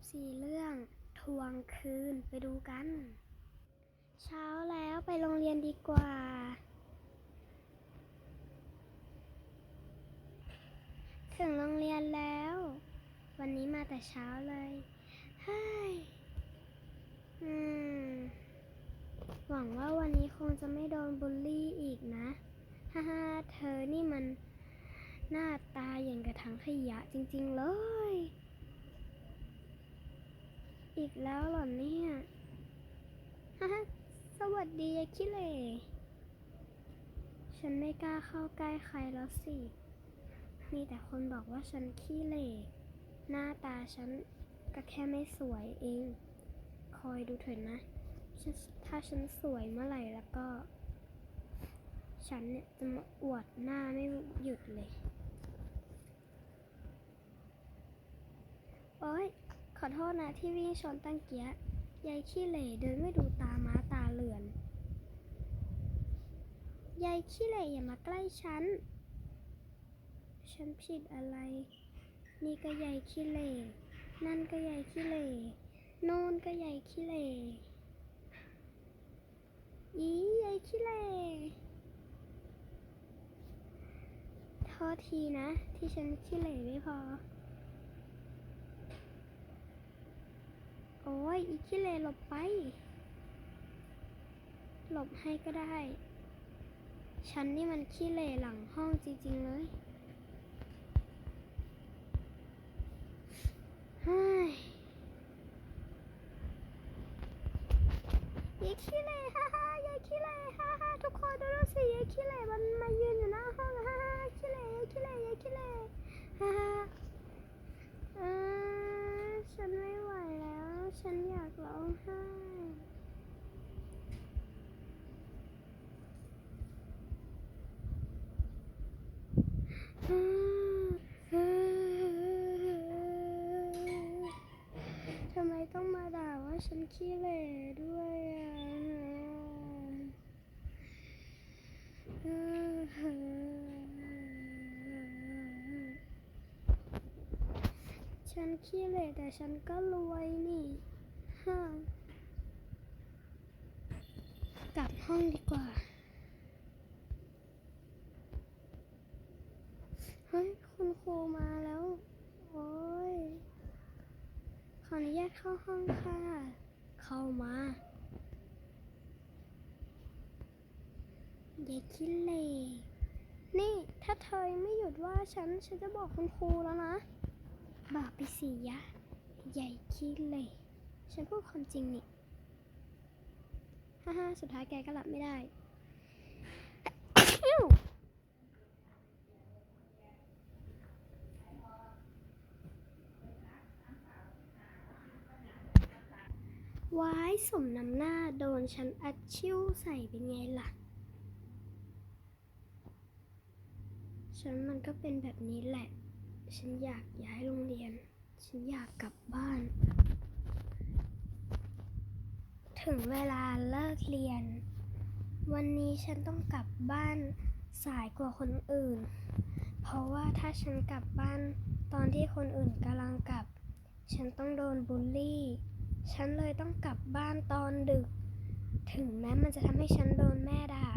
FC เรื่อง ทวงคืนไปดูกัน เช้าแล้วไปโรงเรียนดีกว่า ถึงโรงเรียนแล้ว วันนี้มาแต่เช้าเลยเฮ้ยอืม หวังว่าวันนี้คงจะไม่โดนบูลลี่อีกนะฮ่าฮ่าเธอนี่มันหน้าตาอย่างกระถังขยะจริง ๆ เลย อีกแล้วหรอเนี่ยฮ่าสวัสดียายคิเลฉันไม่กล้าเข้าใกล้ใครแล้วสิ มีแต่คนบอกว่าฉันขี้เหร่หน้าตาฉันก็แค่ไม่สวยเอง คอยดูเถิดนะ ถ้าฉันสวยเมื่อไหร่แล้วก็ ฉันเนี่ยจะมาอวดหน้าไม่หยุดเลย โอ๊ย อโทษนะที่วิ่งชนตั้งเกียยายขี้เหร่เดินไม่ดูตาม้าตาเหลือน ยายขี้เหร่อย่ามาใกล้ฉัน ฉันผิดอะไร นี่ก็ยายขี้เหร่นั่นก็ยายขี้เหร่โน่นก็ยายขี้เหร่อียายขี้เหร่โทษทีนะ ที่ฉันขี้เหร่ไม่พอ โอ้ยอีขี้เหร่หลบไป หลบให้ก็ได้ ฉันนี่มันขี้เหร่หลังห้องจริง ๆ เลยเฮ้ยยายขี้เหร่ฮ่าฮ่ายายขี้เหร่ฮ่าฮ่าทุกคนดูดูสิยายขี้เหร่มันมายืนอยู่หน้าห้องฮ่าฮ่าขี้เหร่ยายขี้เหร่ยายขี้เหร่ฮ่าฮ่าเออฉันไม่ไหวแล้ว ฉันอยากร้องไห้ำไมต้องมาด่าว่าฉันขี้เหร่ด้วยอะ ฉันขี้เหร่แต่ฉันก็รวยนี่ฮะกลับห้องดีกว่า เฮ้ย คุณครูมาแล้ว โอ้ย ขออนุญาตเข้าห้องค่ะ เข้ามาอย่าคิดเลย นี่ ถ้าเธอยังไม่หยุดว่าฉัน ฉันจะบอกคุณครูแล้วนะ บอกไปสิยะ ใหญ่คิดเลย ฉันพูดความจริงนี่ฮ่าฮ่าสุดท้ายแกก็หลับไม่ได้ว้ายสมน้ำหน้าโดนฉันอัดชิ่วใส่เป็นไงล่ะ ฉันมันก็เป็นแบบนี้แหละ ฉันอยากย้ายโรงเรียน ฉันอยากกลับบ้าน ถึงเวลาเลิกเรียน วันนี้ฉันต้องกลับบ้านสายกว่าคนอื่น เพราะว่าถ้าฉันกลับบ้านตอนที่คนอื่นกำลังกลับ ฉันต้องโดนบูลลี่ ฉันเลยต้องกลับบ้านตอนดึก ถึงแม้มันจะทำให้ฉันโดนแม่ด่า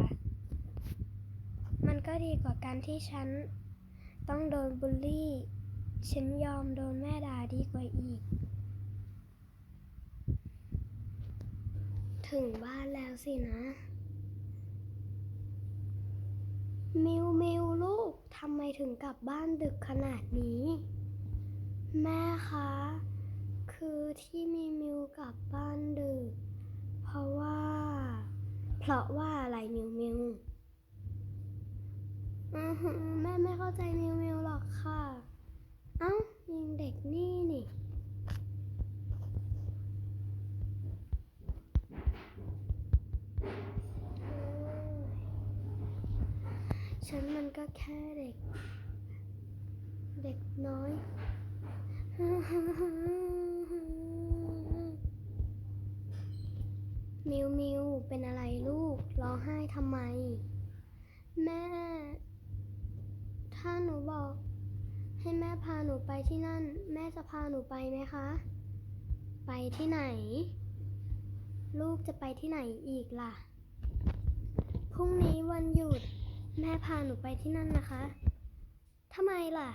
มันก็ดีกว่าการที่ฉัน ต้องโดนบูลลี่ ฉันยอมโดนแม่ด่าดีกว่าอีก ถึงบ้านแล้วสินะ มิวมิวลูกทำไมถึงกลับบ้านดึกขนาดนี้ แม่คะ คือที่มีมิวกลับบ้านดึก เพราะว่า เพราะว่าอะไรมิวมิว แม่ไม่เข้าใจมิวมิวหรอกค่ะ เอ้ายังเด็กนี่นี่ ฉันมันก็แค่เด็ก เด็กน้อยมิวมิวเป็นอะไรลูก ร้องไห้ทำไม แม่ ถ้าหนูบอก ให้แม่พาหนูไปที่นั่น แม่จะพาหนูไปไหมคะ ไปที่ไหน ลูกจะไปที่ไหนอีกล่ะ พรุ่งนี้วันหยุด แม่พาหนูไปที่นั่นนะคะทำไมล่ะ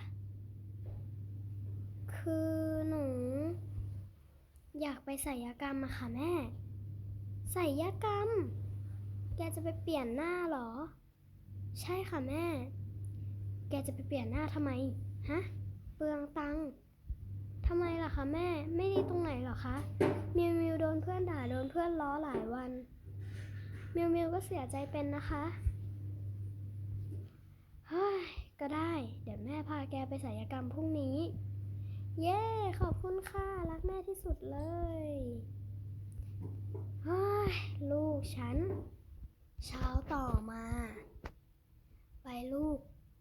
คือหนู อยากไปศัลยกรรมอะค่ะแม่ศัลยกรรม แกจะไปเปลี่ยนหน้าเหรอ ใช่ค่ะแม่ แกจะไปเปลี่ยนหน้าทำไม ฮะ เปลืองตังค์ทำไมล่ะคะแม่ ไม่ดีตรงไหนหรอคะ มิวมิวโดนเพื่อนด่าโดนเพื่อนล้อหลายวัน มิวมิวก็เสียใจเป็นนะคะ เฮ้ย ก็ได้ เดี๋ยวแม่พาแกไปศัลยกรรมพรุ่งนี้ เย้ ขอบคุณค่ะ รักแม่ที่สุดเลย เฮ้ย ลูกฉัน เช้าต่อมา ไปลูก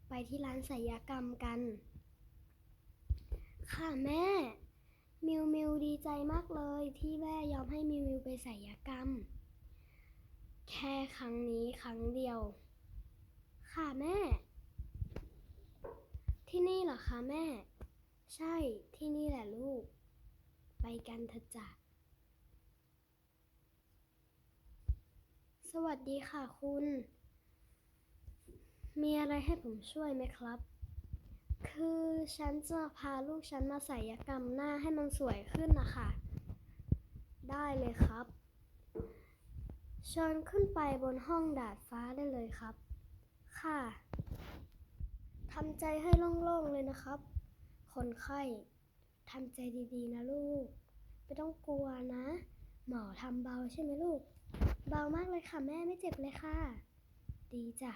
ไปที่ร้านศัลยกรรมกัน ค่ะแม่ มิวมิวดีใจมากเลยที่แม่ยอมให้มิวมิวไปศัลยกรรม แค่ครั้งนี้ครั้งเดียว ค่ะแม่ ที่นี่เหรอคะแม่ ใช่ที่นี่แหละลูก ไปกันเถอะจ้ะสวัสดีค่ะคุณ มีอะไรให้ผมช่วยไหมครับ คือฉันจะพาลูกฉันมาศัลยกรรมหน้าให้มันสวยขึ้นนะคะ ได้เลยครับเชิญขึ้นไปบนห้องดาดฟ้าได้เลยครับ ค่ะทำใจให้โล่งๆเลยนะครับ คนไข้ทำใจดีๆนะลูก ไม่ต้องกลัวนะ หมอทำเบาใช่ไหมลูก เบามากเลยค่ะแม่ไม่เจ็บเลยค่ะ ดีจ้ะ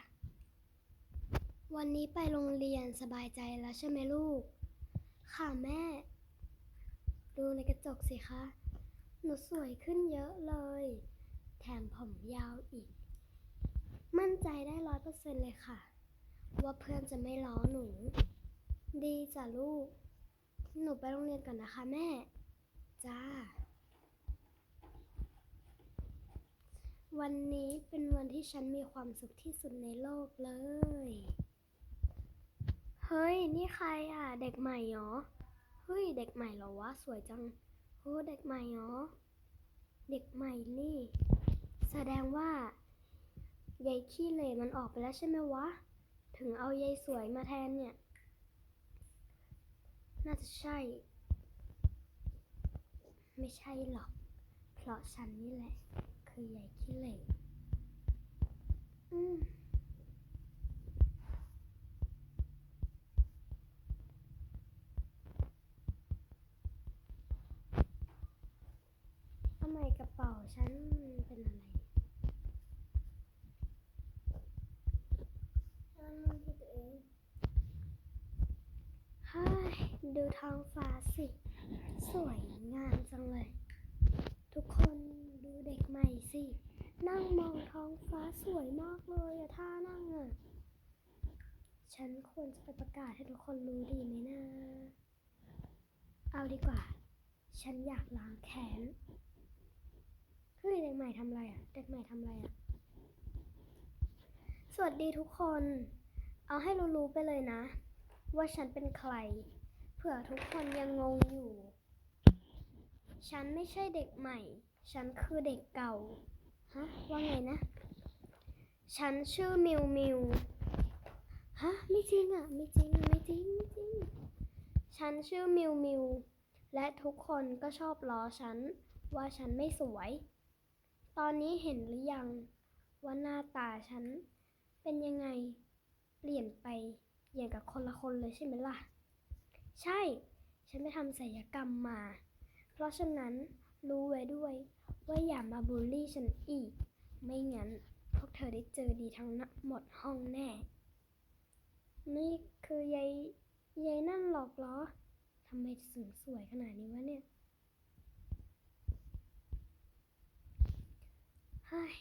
วันนี้ไปโรงเรียนสบายใจแล้วใช่ไหมลูก ค่ะแม่ ดูในกระจกสิคะ หนูสวยขึ้นเยอะเลย แถมผมยาวอีก มั่นใจได้ร้อยเปอร์เซ็นต์เลยค่ะ ว่าเพื่อนจะไม่ล้อหนู ดีจ้ะลูก หนูไปโรงเรียนก่อนนะคะแม่ จ้า วันนี้เป็นวันที่ฉันมีความสุขที่สุดในโลกเลย ฮ้ย นี่ใครอะ เด็กใหม่เหรอ เฮ้ย เด็กใหม่เหรอวะ สวยจังโอ้เด็กใหม่เหรอ เด็กใหม่นี่ แสดงว่ายายขี้เหร่มันออกไปแล้วใช่ไหมวะ ถึงเอายายสวยมาแทนเนี่ย น่าจะใช่ ไม่ใช่หรอก เพราะฉันนี่แหละ คือยายขี้เหร่อืม ทำไมกระเป๋า ฉันเป็นอะไรฉันคิดเองเฮ้ยดูท้องฟ้าสิ สวยงามจังเลย ทุกคนดูเด็กใหม่สิ นั่งมองท้องฟ้าสวยมากเลยอะท่านั่งอะฉันควรจะไปประกาศให้ทุกคนรู้ดีไหมนะ เอาดีกว่า ฉันอยากล้างแค้น เฮ้ยเด็กใหม่ทำอะไรอะ เด็กใหม่ทำอะไรอะ สวัสดีทุกคน เอาให้รู้ๆไปเลยนะ ว่าฉันเป็นใคร เผื่อทุกคนยังงงอยู่ ฉันไม่ใช่เด็กใหม่ ฉันคือเด็กเก่า ฮะ ว่าไงนะ ฉันชื่อมิวมิว ฮะ ไม่จริงอะ ไม่จริง ไม่จริง ไม่จริง ฉันชื่อมิวมิว และทุกคนก็ชอบล้อฉันว่าฉันไม่สวย ตอนนี้เห็นหรือยังว่าหน้าตาฉัน เป็นยังไง เปลี่ยนไปอย่างกับคนละคนเลยใช่ไหมล่ะ ใช่ ฉันไปทำศัลยกรรมมา เพราะฉะนั้นรู้ไว้ด้วยว่าอย่ามาบูลลี่ฉันอีก ไม่งั้นพวกเธอได้เจอดีทั้งหมดห้องแน่ นี่คือยายยายนั่นหรอกเหรอทำไมถึงสวยขนาดนี้วะเนี่ย ฮ้ย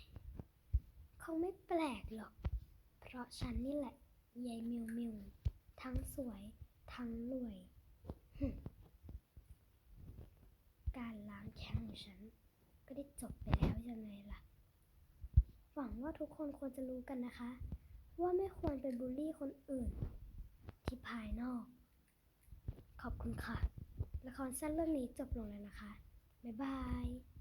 คงไม่แปลกหรอก เพราะฉันนี่แหละยายมิวมิวทั้งสวยทั้งรวย การล้างแค้นของฉัน ก็ได้จบไปแล้วยังไงล่ะ หวังว่าทุกคนควรจะรู้กันนะคะ ว่าไม่ควรไปบูลลี่คนอื่น ที่ภายนอก ขอบคุณค่ะ ละครสั้นเรื่องนี้จบลงแล้วนะคะ บ๊ายบาย